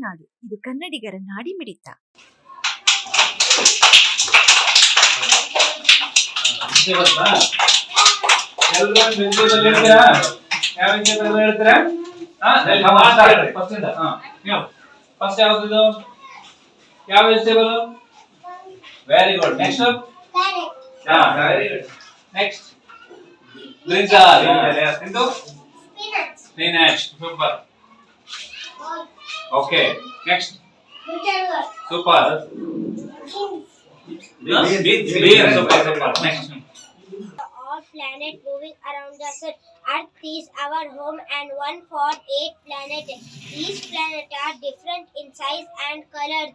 ನಾಡು ಇದು ಕನ್ನಡಿಗರ ನಾಡಿ ಮಿಡಿತ ಫಸ್ಟ್ ಯಾವ್ದು ಯಾವ ವೆಜಿಟೇಬಲ್ ವೆರಿ ಗುಡ್ ನೆಕ್ಸ್ಟ್ ಹಾ ವೆರಿ ಗುಡ್ ನೆಕ್ಸ್ಟ್ ಬ್ರಿಂಜಾಲ್ ಇದು spinach super Okay next super bean super super next All planet moving around the sun. Earth is our home and one for eight planets. Each planet are different in size and color.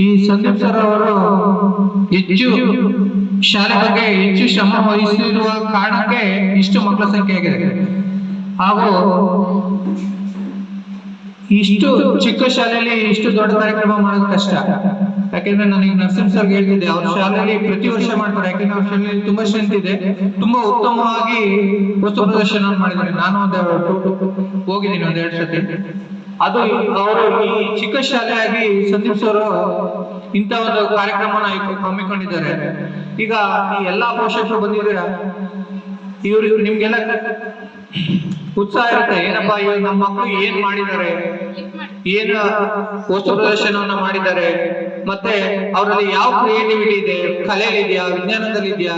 ಈ ಸಂದೀಪ್ ಅವರು ಹೆಚ್ಚು ಶಾಲೆ ಬಗ್ಗೆ ಹೆಚ್ಚು ಶ್ರಮ ವಹಿಸಿರುವ ಕಾರಣಕ್ಕೆ ಇಷ್ಟು ಮಕ್ಕಳ ಸಂಖ್ಯೆ ಆಗಿದೆ. ಹಾಗೂ ಇಷ್ಟು ಚಿಕ್ಕ ಶಾಲೆಯಲ್ಲಿ ಇಷ್ಟು ದೊಡ್ಡ ಕಾರ್ಯಕ್ರಮ ಮಾಡೋದು ಕಷ್ಟ. ಯಾಕೆಂದ್ರೆ ನನಗೆ ನರಸಿಂಹ ಸರ್ ಹೇಳ್ತಿದ್ದೆ ಅವ್ರ ಶಾಲೆಯಲ್ಲಿ ಪ್ರತಿ ವರ್ಷ ಮಾಡ್ತಾರೆ. ಯಾಕಂದ್ರೆ ಅವ್ರ ಶಾಲೆಯಲ್ಲಿ ತುಂಬಾ ಸ್ಟ್ರೆಂತ್ ಇದೆ. ತುಂಬಾ ಉತ್ತಮವಾಗಿ ವಸ್ತು ಪ್ರದರ್ಶನ ಮಾಡಿದ್ದಾರೆ. ನಾನು ಒಂದು ಹೋಗಿದ್ದೀನಿ ಒಂದ್ ಎರಡ್ ಸತಿ ಅದು ಅವರು ಈ ಚಿಕ್ಕ ಶಾಲೆಯಾಗಿ ಸಂದೀಪ್ ಸರ್ ಇಂತ ಒಂದು ಕಾರ್ಯಕ್ರಮನ ಹಮ್ಮಿಕೊಂಡಿದ್ದಾರೆ. ಈಗ ಈ ಎಲ್ಲಾ ಪೋಷಕರು ಬಂದಿದ್ದೀರಾ? ಇವ್ರು ಇವ್ರು ನಿಮ್ಗೆಲ್ಲ ಉತ್ಸಾಹ ಇರುತ್ತೆ. ಏನಪ್ಪಾ ಇವಾಗ ನಮ್ಮ ಮಕ್ಕಳು ಏನ್ ಮಾಡಿದ್ದಾರೆ? ಏನ್ ವಸ್ತು ಪ್ರದರ್ಶನವನ್ನ ಮಾಡಿದ್ದಾರೆ? ಮತ್ತೆ ಅವರಲ್ಲಿ ಯಾವ ಕ್ರಿಯೇಟಿವಿಟಿ ಇದೆ? ಕಲೆಯಲ್ಲಿದೆಯಾ ವಿಜ್ಞಾನದಲ್ಲಿ ಇದೆಯಾ?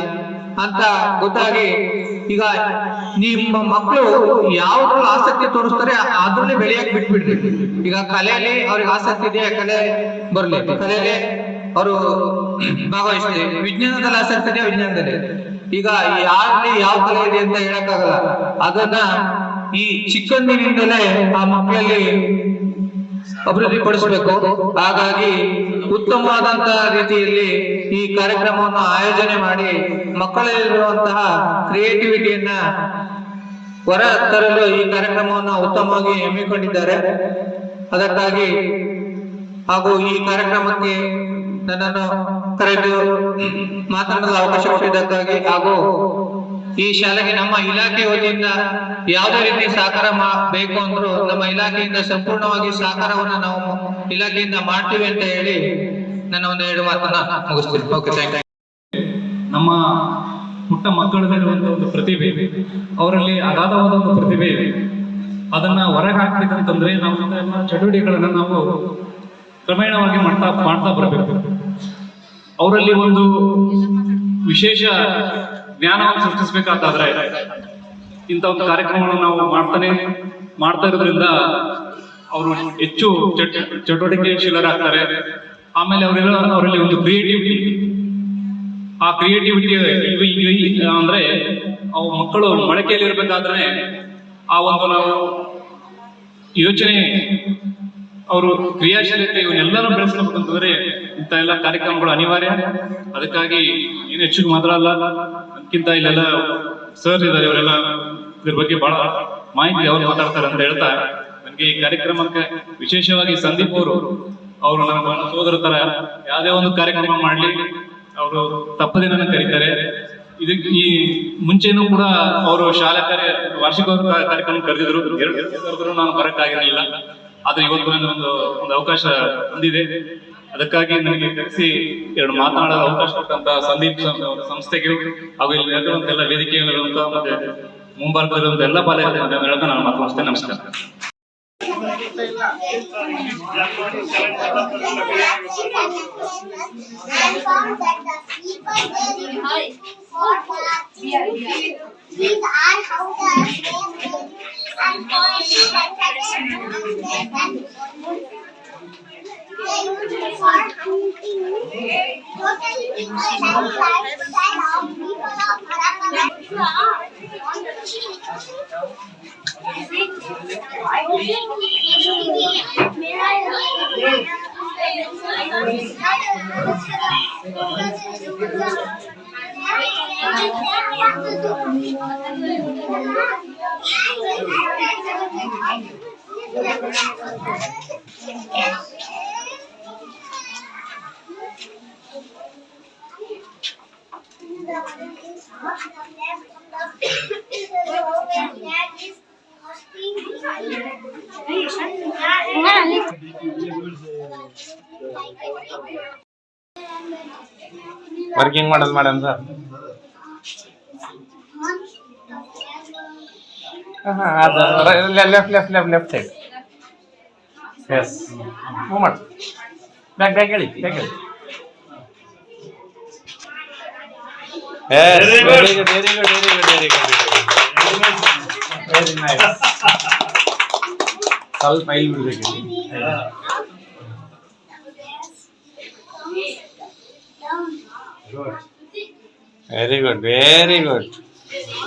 ಅಂತ ಗೊತ್ತಾಗಿ ಈಗ ನಿಮ್ಮ ಮಕ್ಕಳು ಯಾವ್ದ್ರಲ್ಲಿ ಆಸಕ್ತಿ ತೋರಿಸ್ತಾರೆ ಅದ್ರಲ್ಲಿ ಬೆಳೆಯಕ್ ಬಿಟ್ಬಿಡ್ರಿ. ಈಗ ಕಲೆಯಲ್ಲಿ ಅವ್ರಿಗೆ ಆಸಕ್ತಿ ಇದೆಯಾ? ಕಲೆ ಬರ್ಲಿ. ಕಲೆಯಲ್ಲಿ ಅವರು ಭಾಗವಹಿಸ್ತಾರೆ ವಿಜ್ಞಾನದಲ್ಲಿ ಆಸಕ್ತಿ ಇದೆಯಾ? ವಿಜ್ಞಾನದಲ್ಲಿ. ಈಗ ಯಾರಲ್ಲಿ ಯಾವ ಕಲೆ ಇದೆ ಅಂತ ಹೇಳಕ್ಕಾಗಲ್ಲ. ಅದನ್ನ ಈ ಚಿಕ್ಕಂದಿನಿಂದಲೇ ಆ ಮಕ್ಕಳಲ್ಲಿ ಅಭಿವೃದ್ಧಿ ಪಡಿಸಬೇಕು. ಹಾಗಾಗಿ ಉತ್ತಮವಾದಂತಹ ರೀತಿಯಲ್ಲಿ ಈ ಕಾರ್ಯಕ್ರಮವನ್ನು ಆಯೋಜನೆ ಮಾಡಿ ಮಕ್ಕಳಲ್ಲಿರುವಂತಹ ಕ್ರಿಯೇಟಿವಿಟಿಯನ್ನ ಹೊರ ತರಲು ಈ ಕಾರ್ಯಕ್ರಮವನ್ನು ಉತ್ತಮವಾಗಿ ಹಮ್ಮಿಕೊಂಡಿದ್ದಾರೆ. ಅದಕ್ಕಾಗಿ ಹಾಗೂ ಈ ಕಾರ್ಯಕ್ರಮಕ್ಕೆ ನನ್ನನ್ನು ಕರೆದು ಮಾತನಾಡಲು ಅವಕಾಶ ಕೊಟ್ಟಿದ್ದಕ್ಕಾಗಿ ಹಾಗೂ ಈ ಶಾಲೆಗೆ ನಮ್ಮ ಇಲಾಖೆ ವತಿಯಿಂದ ಯಾವುದೇ ರೀತಿ ಸಹಕಾರ ಬೇಕು ಅಂದ್ರು ನಮ್ಮ ಇಲಾಖೆಯಿಂದ ಸಂಪೂರ್ಣವಾಗಿ ಸಹಕಾರವನ್ನು ನಾವು ಇಲಾಖೆಯಿಂದ ಮಾಡ್ತೀವಿ ಅಂತ ಹೇಳಿ ನನ್ನ ಒಂದು ಎರಡು ಮಾತನ್ನ ಮುಗಿಸ್ತೀನಿ. ಓಕೆ ಥ್ಯಾಂಕ್ ನಮ್ಮ ಪುಟ್ಟ ಮಕ್ಕಳಲ್ಲಿರುವಂತ ಒಂದು ಪ್ರತಿಭೆ ಅವರಲ್ಲಿ ಅಗಾಧವಾದ ಒಂದು ಪ್ರತಿಭೆ ಇದೆ. ಅದನ್ನ ಹೊರಗೆ ಹಾಕ್ಬೇಕಂತಂದ್ರೆ ನಾವು ಚಟುವಟಿಕೆಗಳನ್ನ ನಾವು ಕ್ರಮೇಣವಾಗಿ ಮಾಡ್ತಾ ಮಾಡ್ತಾ ಬರಬೇಕು. ಅವರಲ್ಲಿ ಒಂದು ವಿಶೇಷ ಜ್ಞಾನವನ್ನು ಸೃಷ್ಟಿಸಬೇಕಾದ್ರೆ ಇಂಥ ಒಂದು ಕಾರ್ಯಕ್ರಮಗಳನ್ನು ನಾವು ಮಾಡ್ತಾನೆ ಮಾಡ್ತಾ ಇರೋದ್ರಿಂದ ಅವರು ಹೆಚ್ಚು ಚಟ್- ಚಟುವಟಿಕೆಶೀಲರಾಗ್ತಾರೆ. ಆಮೇಲೆ ಅವರೆಲ್ಲ ಅವರಲ್ಲಿ ಒಂದು ಕ್ರಿಯೇಟಿವಿಟಿ ಆ ಕ್ರಿಯೇಟಿವಿಟಿ ಅಂದ್ರೆ ಅವು ಮಕ್ಕಳು ಮೊಳಕೆಯಲ್ಲಿ ಇರಬೇಕಾದ್ರೆ ಆ ಒಂದು ನಾವು ಯೋಚನೆ, ಅವರು ಕ್ರಿಯಾಶೀಲತೆ ಇವನ್ನೆಲ್ಲರೂ ಬೆಳೆಸ್ಬೇಕಂತಂದ್ರೆ ಇಂಥ ಎಲ್ಲ ಕಾರ್ಯಕ್ರಮಗಳು ಅನಿವಾರ್ಯ. ಅದಕ್ಕಾಗಿ ಏನು ಹೆಚ್ಚು ಮಾತ್ರ ಅಲ್ಲ. ಅದಕ್ಕಿಂತ ಇಲ್ಲೆಲ್ಲ ಸರ್ ಇದ್ದಾರೆ ಇವರೆಲ್ಲ ಇದ್ರ ಬಗ್ಗೆ ಬಹಳ ಮಾಹಿತಿ ಅವ್ರು ಮಾತಾಡ್ತಾರೆ ಅಂತ ಹೇಳ್ತಾ, ನನಗೆ ಈ ಕಾರ್ಯಕ್ರಮಕ್ಕೆ ವಿಶೇಷವಾಗಿ ಸಂದೀಪ್ ಅವರು ಅವರು ನಮ್ಮ ಸೋದರ ತರ ಯಾವುದೇ ಒಂದು ಕಾರ್ಯಕ್ರಮ ಮಾಡ್ಲಿ, ಅವರು ತಪ್ಪದೇ ನನ್ನ ಕರೀತಾರೆ. ಇದಕ್ಕೆ ಈ ಮುಂಚೆನೂ ಕೂಡ ಅವರು ಶಾಲಾ ಕಾರ್ಯ ವಾರ್ಷಿಕೋತ್ಸವ ಕಾರ್ಯಕ್ರಮ ಕರೆದಿದ್ರು. ಎರಡು ನಾನು ಬರಕ್ಕಾಗಿರಲಿಲ್ಲ. ಆದ್ರೆ ಇವತ್ತು ನನಗೊಂದು ಒಂದು ಅವಕಾಶ ಬಂದಿದೆ. ಅದಕ್ಕಾಗಿ ನನಗೆ ಕರೆಸಿ ಎರಡು ಮಾತನಾಡೋ ಅವಕಾಶ ಕೊಟ್ಟಂತ ಸಂದೀಪ್ ಸಂಸ್ಥೆಗೆ ಹಾಗೂ ಇಲ್ಲಿ ನೆರೆದಿರುವಂತ ಎಲ್ಲ ಮತ್ತೆ ಮುಂಬಾರದಲ್ಲಿರುವಂತ ಎಲ್ಲ ಹೇಳ್ತಾ ನಾನು ಮಾತನಾಡ್ತೇನೆ ನಮಸ್ಕಾರ. People like working model madam sir ಅದು left left left left side yes move ಮಾಡಿ ಬ್ಯಾಗ್ ಬ್ಯಾಗ್ ಹೇಳಿ ಬ್ಯಾಗ್ ಹೇಳಿ yes very good very good very good very good very nice ಸ್ವಲ್ಪ ಇಲ್ಲಿ ಬಿಡ್ಬೇಕು very good very good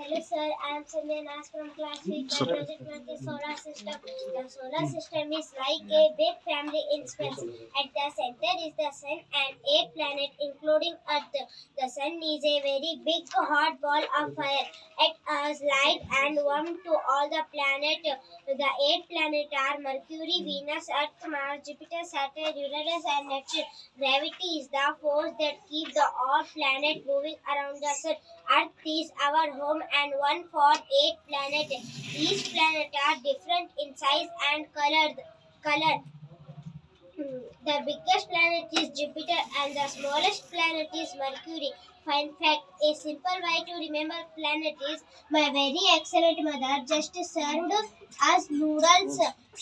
Hello sir, I am Sanjay Nas from class 3. My project work is solar system. The solar system is like a big family in space. At the center is the sun and eight planets including Earth. The sun is a very big hot ball of fire. It has light and warmth to all the planets. The eight planets are Mercury, Venus, Earth, Mars, Jupiter, Saturn, Uranus and Neptune. Gravity is the force that keeps the all planets moving around the sun. Earth is our home and one for eight planets. Each planet are different in size and colored. Color. The biggest planet is Jupiter and the smallest planet is Mercury. Fun fact, a simple way to remember planet is my very excellent mother just served us noodles.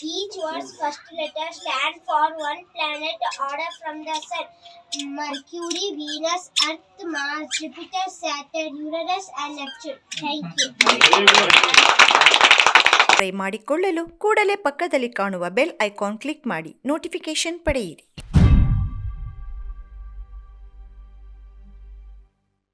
Each word's first letter stand for one planet order from the sun. Mercury, Venus, Earth, Mars, Jupiter, Saturn, Uranus and Neptune. Thank you. Try ಮಾಡಿಕೊಳ್ಳಲು ಕೂಡಲೇ ಪಕ್ಕದಲ್ಲಿ ಕಾಣುವ bell icon click ಮಾಡಿ notification ಪಡೆಯಿರಿ